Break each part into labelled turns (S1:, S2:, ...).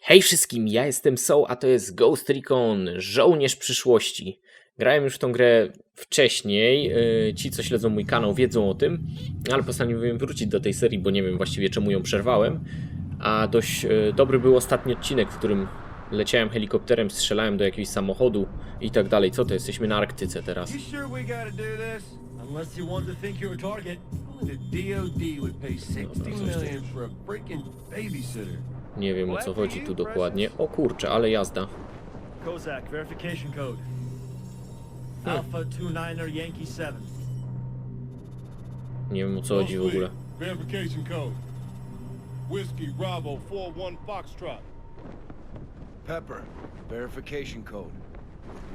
S1: Hej wszystkim, ja jestem Soul, a to jest Ghost Recon, żołnierz przyszłości. Grałem już w tą grę wcześniej, yy, ci co śledzą mój kanał wiedzą o tym, ale postanowiłem wrócić do tej serii, bo nie wiem właściwie czemu ją przerwałem. A dość yy, dobry był ostatni odcinek, w którym leciałem helikopterem, strzelałem do jakiegoś samochodu i tak dalej. Co to, jesteśmy na Arktyce teraz.
S2: Unless you want to think you're a target. The DOD would pay 60 million for a freaking babysitter.
S1: Nie wiem o co chodzi tu dokładnie. O kurczę, ale jazda.
S3: Kozak, verification code. Alpha 29er Yankee 7.
S1: Nie wiem o co chodzi w ogóle.
S4: Verification code. Whiskey Bravo 41 Foxtrot.
S5: Pepper, verification code.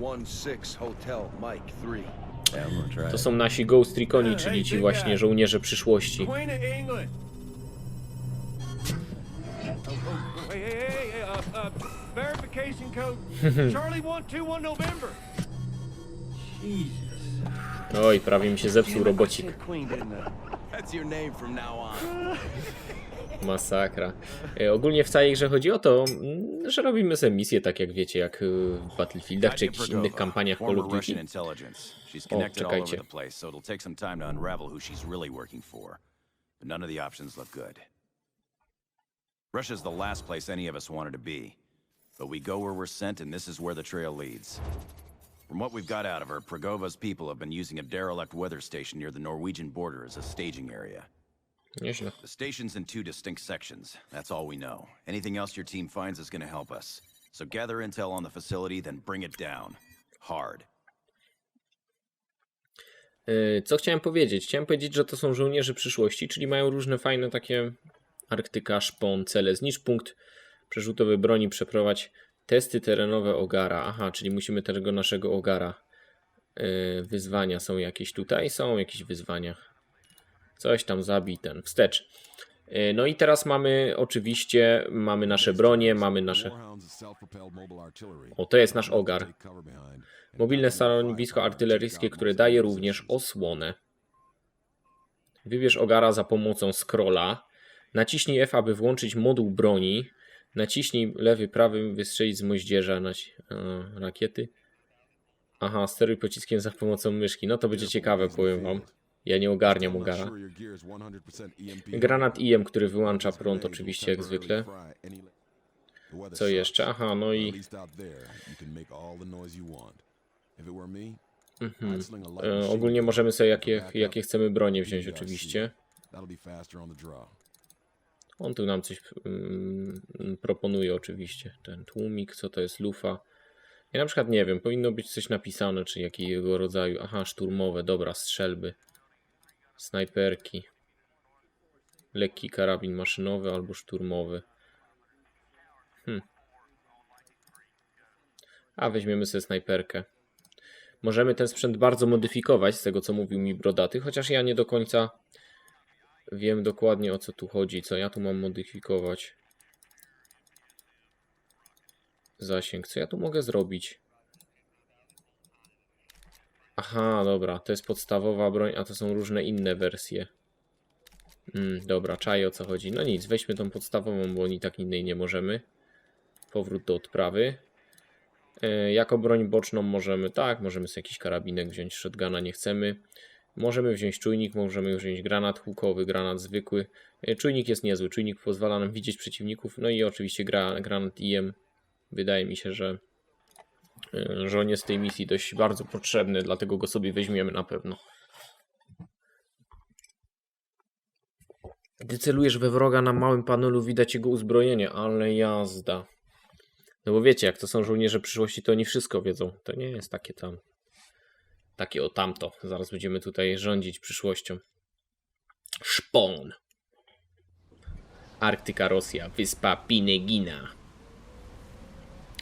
S5: 1-6 Hotel Mike 3.
S1: To są nasi Ghost Reconi, czyli ci właśnie żołnierze przyszłości.
S2: Queen of England. Uh, verification code. Charlie 121 November. Jesus.
S1: Oj, prawie mi się zepsuł robocik.
S5: That's your name from now on.
S1: Masakra. E, ogólnie w całej grze chodzi o to, mm, że robimy sobie misje tak jak wiecie, jak y, w Battlefieldach czy jakichś innych kampaniach Call of Duty. O, czekajcie.
S6: none of the options look good. Russia's the last place any of us wanted to be. But we go where we're sent, and this is where the trail leads. From what we've got out of her, Progova's people have been using a derelict weather station near the Norwegian border as a staging area.
S1: Nieźle.
S6: The station's in two distinct sections. That's all we know. Anything else your team finds is going to help us. So gather intel on the facility, then bring it down. Hard.
S1: E, Co chciałem powiedzieć? Chciałem powiedzieć, że to są żołnierze przyszłości, czyli mają różne fajne takie Arktyka, szpon, cele. Znicz punkt przerzutowy broni, przeprowadź testy terenowe ogara. Aha, czyli musimy tego naszego ogara. E, Wyzwania są jakieś tutaj? Są jakieś wyzwania. Coś tam zabij ten. Wstecz. E, No i teraz mamy oczywiście, mamy nasze bronie, mamy nasze... O, to jest nasz ogar. Mobilne stanowisko artyleryjskie, które daje również osłonę. Wybierz ogara za pomocą scrolla. Naciśnij F, aby włączyć moduł broni. Naciśnij lewy, prawy, wystrzelić z moździerza na e, rakiety. Aha, steruj pociskiem za pomocą myszki. No to będzie ciekawe, powiem wam. Ja nie ogarniam ogara. Granat IM, który wyłącza prąd oczywiście jak zwykle. Co jeszcze? Aha, no i mhm. e, ogólnie możemy sobie jakie, jakie chcemy bronie wziąć oczywiście. On tu nam coś mm, proponuje oczywiście. Ten tłumik, co to jest lufa. Ja na przykład nie wiem, powinno być coś napisane, czy jakiego rodzaju. Aha, szturmowe, dobra, strzelby. Snajperki. Lekki karabin maszynowy albo szturmowy. Hmm. A weźmiemy sobie snajperkę. Możemy ten sprzęt bardzo modyfikować, z tego co mówił mi Brodaty, chociaż ja nie do końca wiem dokładnie o co tu chodzi, co ja tu mam modyfikować. Zasięg, co ja tu mogę zrobić? Aha, dobra, to jest podstawowa broń, a to są różne inne wersje. Mm, dobra, czaj o co chodzi. No nic, weźmy tą podstawową, bo i tak innej nie możemy. Powrót do odprawy. E, jako broń boczną możemy, tak, możemy sobie jakiś karabinek wziąć, shotguna nie chcemy. Możemy wziąć czujnik, możemy wziąć granat hukowy, granat zwykły. E, czujnik jest niezły, czujnik pozwala nam widzieć przeciwników. No i oczywiście gra, granat IM. Wydaje mi się, że, e, że on jest w tej misji dość bardzo potrzebny, dlatego go sobie weźmiemy na pewno. Gdy celujesz we wroga na małym panelu widać jego uzbrojenie, ale jazda. No bo wiecie, jak to są żołnierze przyszłości, to oni wszystko wiedzą. To nie jest takie tam. Takie o tamto. Zaraz będziemy tutaj rządzić przyszłością. Szpon. Arktyka Rosja, wyspa Pinegina.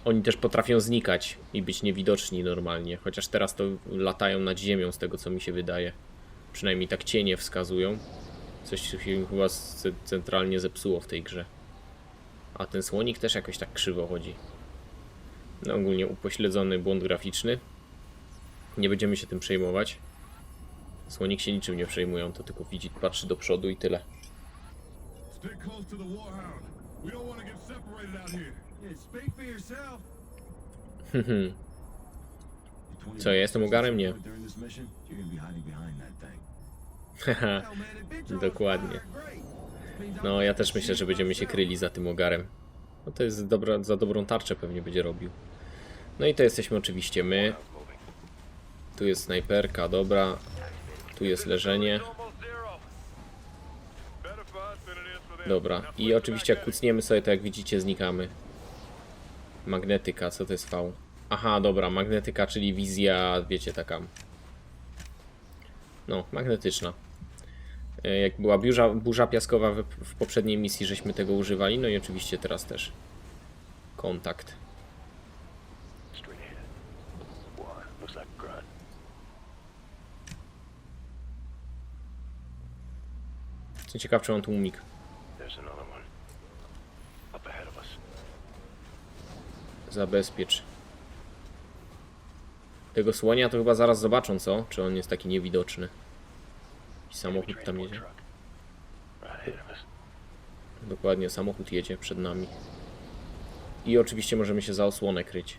S1: Oni też potrafią znikać i być niewidoczni normalnie. Chociaż teraz to latają nad ziemią, z tego co mi się wydaje. Przynajmniej tak cienie wskazują. Coś się chyba centralnie zepsuło w tej grze. A ten słonik też jakoś tak krzywo chodzi. No ogólnie upośledzony błąd graficzny. Nie będziemy się tym przejmować. Słonik się niczym nie przejmują, to tylko widzi, patrzy do przodu i tyle.
S2: Yourself.
S1: Hmm. Co, ja jestem ogarem? Nie. Haha. Dokładnie. No, ja też myślę, że będziemy się kryli za tym ogarem. No to jest dobra, za dobrą tarczę pewnie będzie robił. No i to jesteśmy oczywiście my. Tu jest snajperka, dobra. Tu jest leżenie. Dobra. I oczywiście jak kucniemy sobie, to jak widzicie znikamy. Magnetyka, co to jest V? Aha, dobra, magnetyka, czyli wizja, wiecie, taka... No, magnetyczna. E, Jak była burza, burza piaskowa w, w poprzedniej misji, żeśmy tego używali, no i oczywiście teraz też. Kontakt. Co ciekaw, czy on tłumik. Zabezpiecz. Tego słonia to chyba zaraz zobaczą, co? Czy on jest taki niewidoczny. I samochód tam jedzie. Dokładnie, samochód jedzie przed nami. I oczywiście możemy się za osłonę kryć.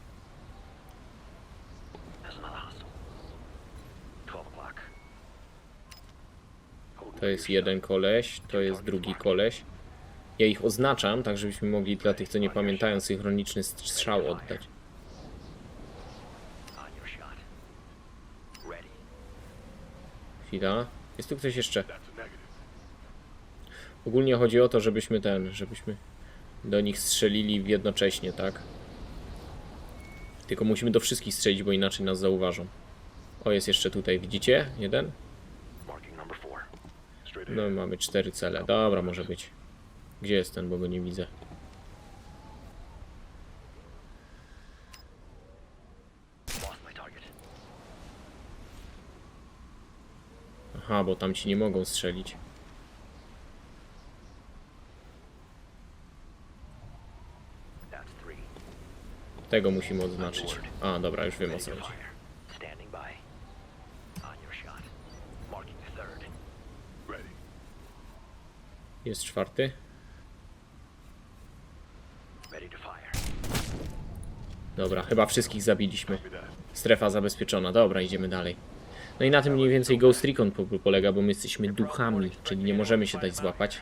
S1: To jest jeden koleś, to jest drugi koleś. Ja ich oznaczam, tak żebyśmy mogli dla tych, co nie pamiętają, synchroniczny strzał oddać. Chwila. Jest tu ktoś jeszcze? Ogólnie chodzi o to, żebyśmy ten, żebyśmy do nich strzelili jednocześnie, tak? Tylko musimy do wszystkich strzelić, bo inaczej nas zauważą. O, jest jeszcze tutaj, widzicie? Jeden? No i mamy cztery cele. Dobra, może być. Gdzie jest ten, bo go nie widzę. Aha, bo tam ci nie mogą strzelić. Tego musimy odznaczyć. A, dobra, już wiem o co chodzi.
S7: Standing by. On your shot. Marking the third.
S1: Jest czwarty. Dobra, chyba wszystkich zabiliśmy. Strefa zabezpieczona. Dobra, idziemy dalej. No i na tym mniej więcej Ghost Recon po- polega, bo my jesteśmy duchami, czyli nie możemy się dać złapać.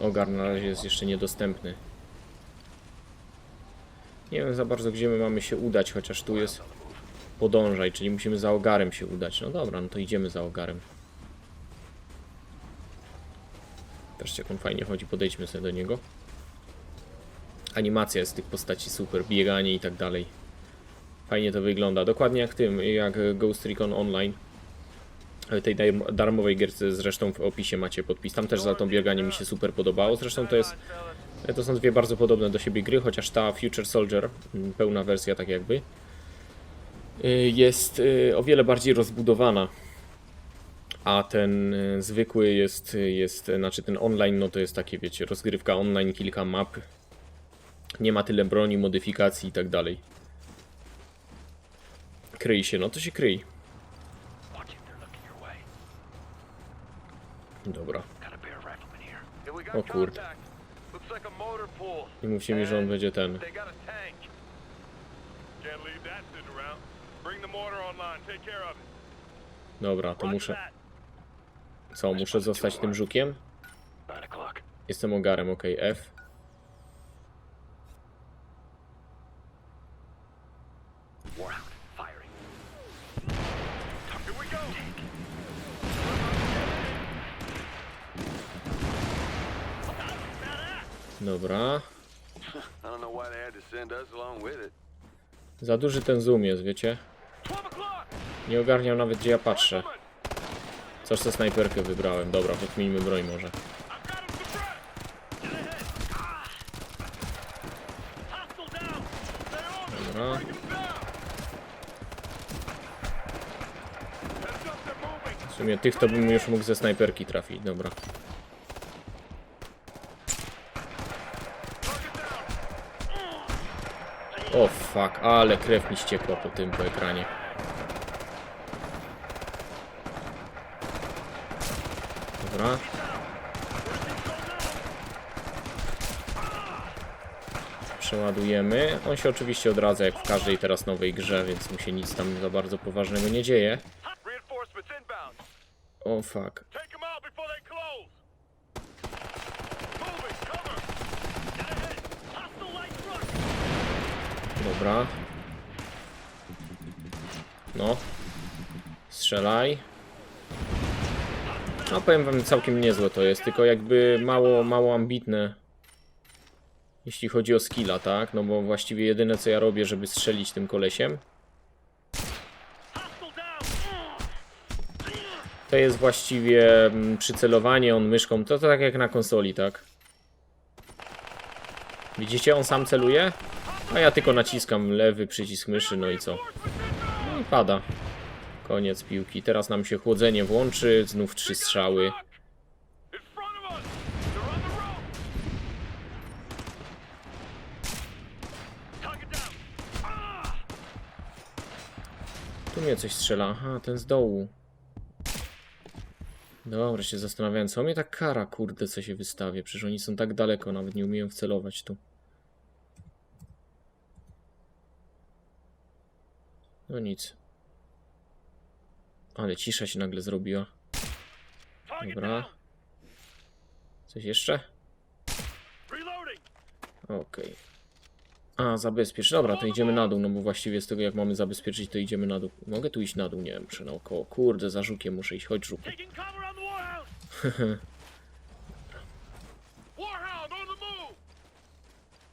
S2: Oh.
S1: Ogar na razie jest jeszcze niedostępny. Nie wiem za bardzo, gdzie my mamy się udać, chociaż tu jest podążaj, czyli musimy za ogarem się udać. No dobra, no to idziemy za ogarem. Patrzcie, jak on fajnie chodzi, podejdźmy sobie do niego. Animacja jest tych postaci super, bieganie i tak dalej. Fajnie to wygląda, dokładnie jak tym, jak Ghost Recon Online. Tej darmowej gierce zresztą w opisie macie podpis. Tam też za to bieganie mi się super podobało. Zresztą to jest. To są dwie bardzo podobne do siebie gry, chociaż ta Future Soldier, mm, pełna wersja tak jakby, jest y, o wiele bardziej rozbudowana. A ten y, zwykły jest, jest, znaczy ten online, no to jest takie, wiecie, rozgrywka online, kilka map. Nie ma tyle broni, modyfikacji i tak dalej. Kryj się, no to się kryj. Dobra. O kurde. Nie mówcie mi, że on będzie ten.
S2: They got a tank.
S4: Can't leave that sitting around. Bring the mortar online. Take care of it.
S1: Dobra, to muszę. Co, muszę zostać tym żukiem? Jestem ogarem, ok, F. Dobra. Za duży ten zoom jest, wiecie? Nie ogarniam nawet gdzie ja patrzę. Coś ze snajperkę wybrałem. Dobra, podmienimy broń może. Dobra. W sumie tych to bym już mógł ze snajperki trafić, dobra. O fuck, ale krew mi ściekła po tym, po ekranie. Dobra. Przeładujemy. On się oczywiście odradza jak w każdej teraz nowej grze, więc mu się nic tam za bardzo poważnego nie dzieje. O fuck.
S4: Take them out
S1: No powiem wam całkiem niezłe to jest, tylko jakby mało, mało ambitne. Jeśli chodzi o skilla, tak? No bo właściwie jedyne co ja robię, żeby strzelić tym kolesiem, to jest właściwie mm, przycelowanie on myszką. To, to tak jak na konsoli, tak? Widzicie, on sam celuje, a ja tylko naciskam lewy przycisk myszy, no i co? No i pada. Koniec piłki. Teraz nam się chłodzenie włączy, znów trzy strzały. Tu mnie coś strzela. Aha, ten z dołu. Dobra, się zastanawiałem, co mnie tak kara, kurde, co się wystawia. Przecież oni są tak daleko, nawet nie umieją wcelować tu. No nic. Ale cisza się nagle zrobiła. Dobra. Coś jeszcze? Okej. A, zabezpiecz. Dobra, to idziemy na dół, no bo właściwie z tego jak mamy zabezpieczyć, to idziemy na dół. Mogę tu iść na dół? Nie wiem, muszę naokoło. Kurde, za żukiem muszę iść. Chodź, żuku.
S4: Taking cover on the Warhound. Warhound on the move.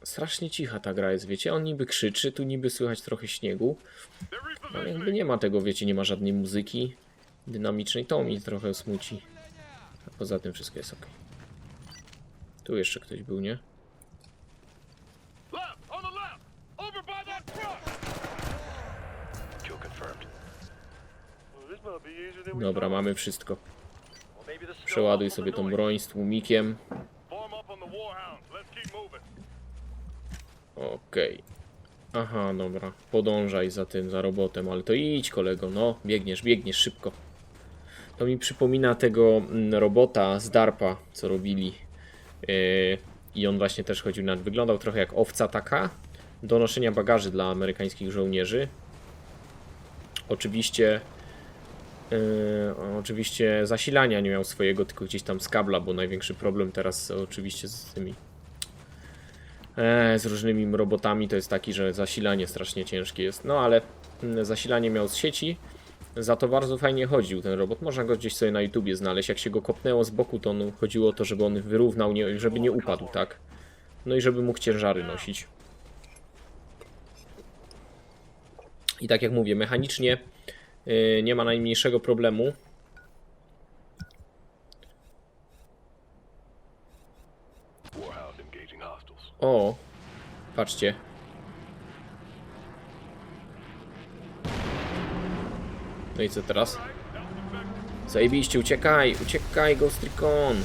S1: Strasznie cicha ta gra jest, wiecie? On niby krzyczy, tu niby słychać trochę śniegu, ale jakby
S4: repositioning.
S1: nie ma tego, wiecie, nie ma żadnej muzyki dynamicznej, to mnie trochę smuci. A poza tym wszystko jest ok. Tu jeszcze ktoś był, nie? Dobra, mamy wszystko. Przeładuj sobie tą broń z tłumikiem. Okej. Aha, dobra. Podążaj za tym, za robotem, ale to idź kolego, no. Biegniesz, biegniesz szybko. To mi przypomina tego mm, robota z DARPA, co robili. Yy, I on właśnie też chodził na... Wyglądał trochę jak owca taka. Do noszenia bagaży dla amerykańskich żołnierzy. Oczywiście... Yy, oczywiście zasilania nie miał swojego, tylko gdzieś tam z kabla, bo największy problem teraz oczywiście z tymi z różnymi robotami to jest taki, że zasilanie strasznie ciężkie jest. No ale mm, zasilanie miał z sieci. Za to bardzo fajnie chodził ten robot. Można go gdzieś sobie na YouTubie znaleźć. Jak się go kopnęło z boku, to chodziło o to, żeby on wyrównał, nie, żeby nie upadł, tak? No i żeby mógł ciężary nosić. I tak jak mówię, mechanicznie yy, nie ma najmniejszego problemu. O, patrzcie. No i co teraz? Zajebiście, uciekaj, uciekaj, Ghost Recon.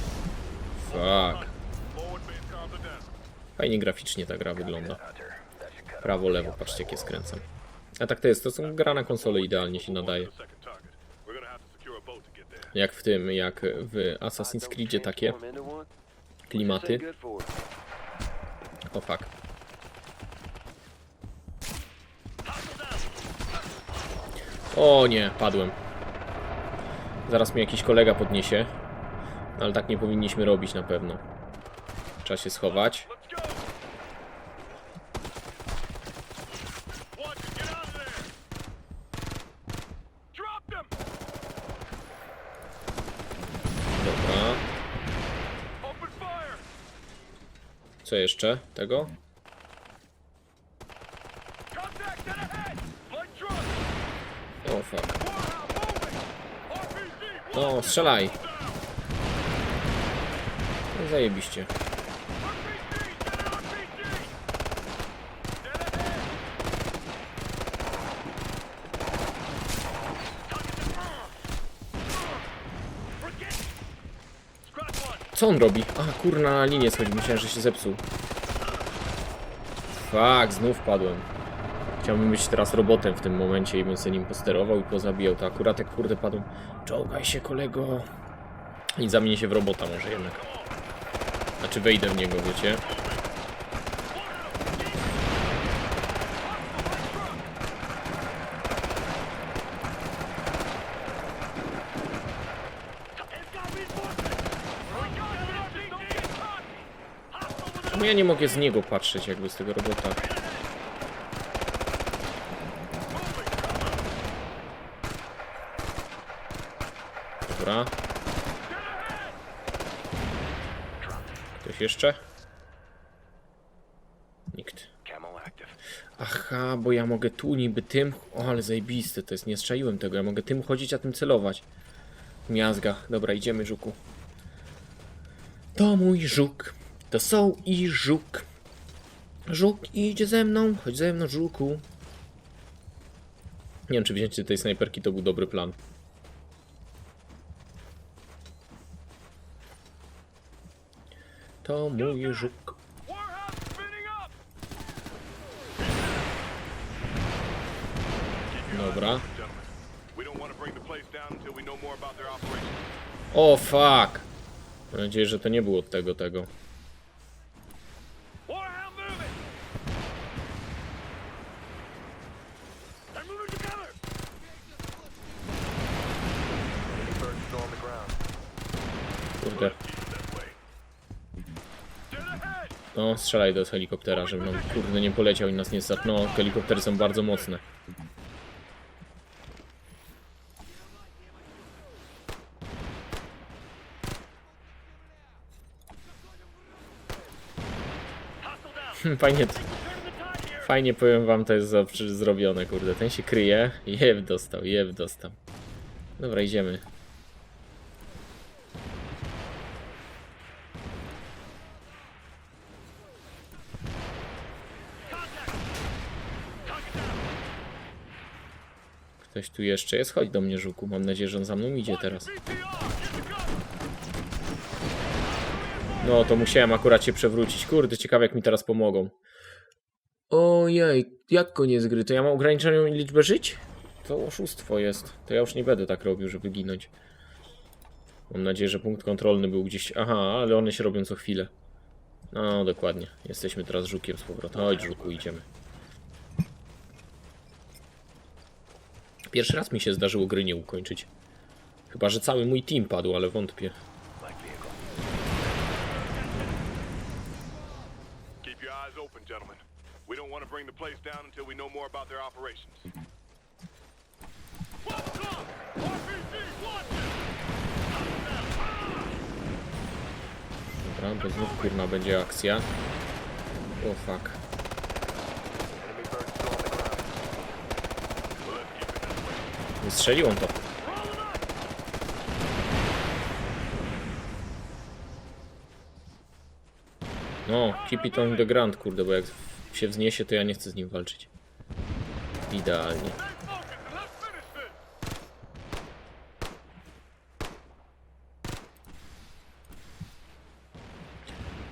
S1: Fuck. Fajnie graficznie ta gra wygląda. Prawo, lewo, patrzcie jakie skręcam. A tak to jest, to są gra na konsolę idealnie się nadaje. Jak w tym, jak w Assassin's Creedzie takie klimaty. O fuck. O nie, padłem. Zaraz mnie jakiś kolega podniesie. Ale tak nie powinniśmy robić na pewno. Trzeba się schować.
S4: Let's go. Watch it. Get out of there. Drop them.
S1: Dobra.
S4: Open fire.
S1: Co jeszcze? Tego? O fuck.
S4: Moving. RPG.
S1: No, strzelaj. No, zajebiście. Co on robi? A, kurna, na linię schodzi. Myślałem, że się zepsuł. Fuck, znów padłem. Chciałbym być teraz robotem w tym momencie i bym sobie nim posterował i pozabijał. To akurat jak kurde padłem. Czołgaj się, kolego. I zamienię się w robota może jednak. Znaczy wejdę w niego, wiecie. Czemu ja nie mogę z niego patrzeć jakby z tego robota? Dobra. Ktoś jeszcze? Nikt. Aha, bo ja mogę tu niby tym... O, ale zajebiste to jest, nie strzeliłem tego. Ja mogę tym chodzić, a tym celować. Miazga. Dobra, idziemy, żuku. To mój żuk. To są i żuk. Żuk idzie ze mną. Chodź ze mną, żuku. Nie wiem, czy wzięcie tej snajperki to był dobry plan. To mój żuk. Dobra. O, fuck! Mam nadzieję, że to nie było tego, tego. No, strzelaj do helikoptera, żeby nam kurde nie poleciał i nas nie start. No, helikoptery są bardzo mocne. Fajnie, fajnie powiem wam, to jest zrobione, kurde. Ten się kryje. Jeb dostał, jeb dostał. Dobra, idziemy. Ktoś tu jeszcze jest? Chodź do mnie, Żuku. Mam nadzieję, że on za mną idzie teraz. No, to musiałem akurat się przewrócić. Kurde, ciekawe jak mi teraz pomogą. Ojej, jak koniec gry? To ja mam ograniczoną liczbę żyć? To oszustwo jest. To ja już nie będę tak robił, żeby ginąć. Mam nadzieję, że punkt kontrolny był gdzieś... Aha, ale one się robią co chwilę. No, dokładnie. Jesteśmy teraz żukiem z powrotem. Chodź, żuku, idziemy. Pierwszy raz mi się zdarzyło gry nie ukończyć. Chyba, że cały mój team padł, ale wątpię.
S4: To.
S1: Dobra, bo znów kurna będzie akcja. O fuck.
S7: Enemy birds still on the ground.
S1: Wystrzelił on to. No, keep it on the ground, kurde, bo jak się wzniesie, to ja nie chcę z nim walczyć. Idealnie.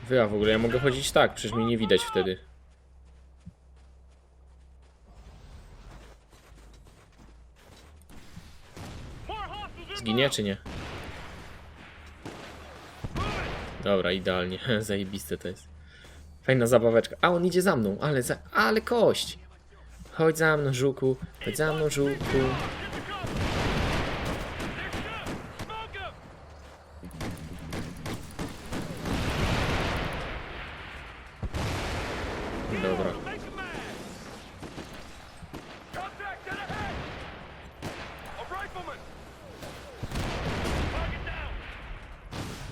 S1: Wy, a w ogóle ja mogę chodzić tak, przecież mnie nie widać wtedy. Zginie czy nie? Dobra, idealnie. Zajebiste to jest. Fajna zabaweczka. A on idzie za mną, ale za... ale kość! Chodź za mną, żuku. Chodź za mną, żuku. Dobra.
S4: Contact dead ahead! A rifleman! Target down!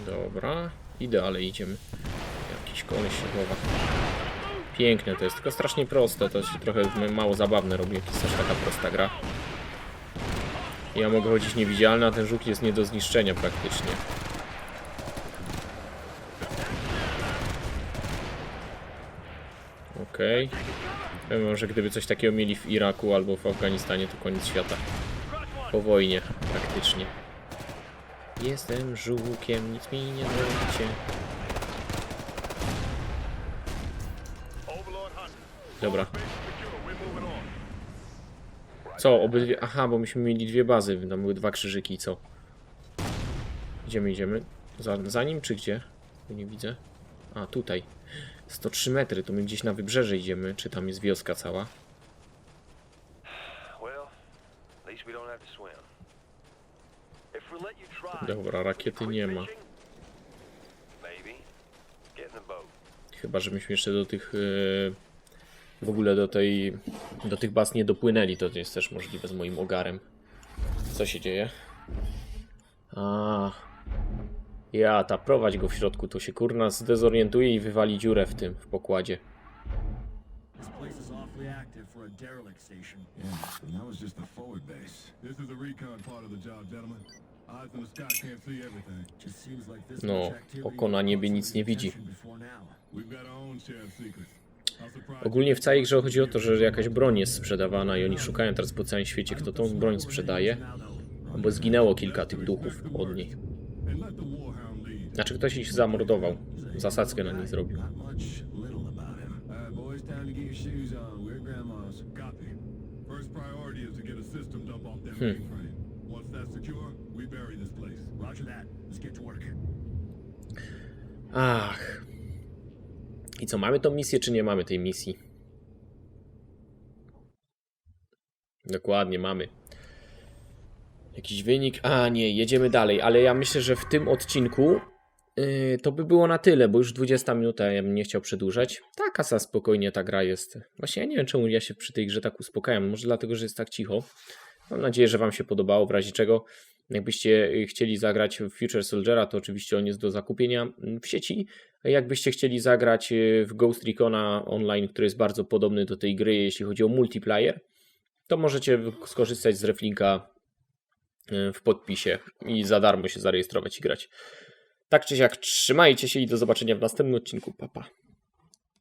S1: Dobra. I dalej idziemy. Jakiś koleś się chowa. Piękne to jest, tylko strasznie proste. To się trochę mało zabawne robi, jak jest aż taka prosta gra. Ja mogę chodzić niewidzialny, a ten żuk jest nie do zniszczenia praktycznie. Okej. Okay. że gdyby coś takiego mieli w Iraku albo w Afganistanie, to koniec świata. Po wojnie, praktycznie. Jestem żółkiem, nic mi nie zrobicie. Dobra. Co, obydwie... Aha, bo myśmy mieli dwie bazy, tam były dwa krzyżyki, co? Gdzie my idziemy? Za, za nim czy gdzie? Nie widzę. A, tutaj. 103 metry, to my gdzieś na wybrzeże idziemy. Czy tam jest wioska cała? Dobra, rakiety nie ma. Chyba, żebyśmy jeszcze do tych... yy, W ogóle do tej... Do tych baz nie dopłynęli, to jest też możliwe z moim ogarem. Co się dzieje? A, Ja, ta prowadź go w środku, to się kurna zdezorientuje i wywali dziurę w tym, w pokładzie.
S3: This place is awfully active for a derelict station.
S8: Yeah, and that was just the forward base. This is the recon part of the job, gentlemen. Eyes in the sky can't see everything.
S3: Just seems like this
S1: No, oko na niebie nic nie widzi.
S3: attention before now.
S8: We've got our own share of secrets.
S1: Ogólnie w całej grze chodzi o to, że jakaś broń jest sprzedawana i oni szukają teraz po całym świecie, kto tą broń sprzedaje. Bo zginęło kilka tych duchów od niej. Znaczy ktoś ich zamordował. Zasadzkę na nich zrobił.
S3: Work.
S1: Ach. I co, mamy tą misję, czy nie mamy tej misji? Dokładnie, mamy. Jakiś wynik? A, nie, jedziemy dalej, ale ja myślę, że w tym odcinku yy, to by było na tyle, bo już 20 minuta, ja bym nie chciał przedłużać. Taka sa spokojnie ta gra jest. Właśnie ja nie wiem, czemu ja się przy tej grze tak uspokajam. Może dlatego, że jest tak cicho. Mam nadzieję, że Wam się podobało, w razie czego jakbyście y, chcieli zagrać w Future Soldiera, to oczywiście on jest do zakupienia w sieci. Jakbyście chcieli zagrać y, w Ghost Recona Online, który jest bardzo podobny do tej gry, jeśli chodzi o multiplayer, to możecie skorzystać z reflinka y, w podpisie i za darmo się zarejestrować i grać. Tak czy siak, trzymajcie się i do zobaczenia w następnym odcinku. Pa, pa.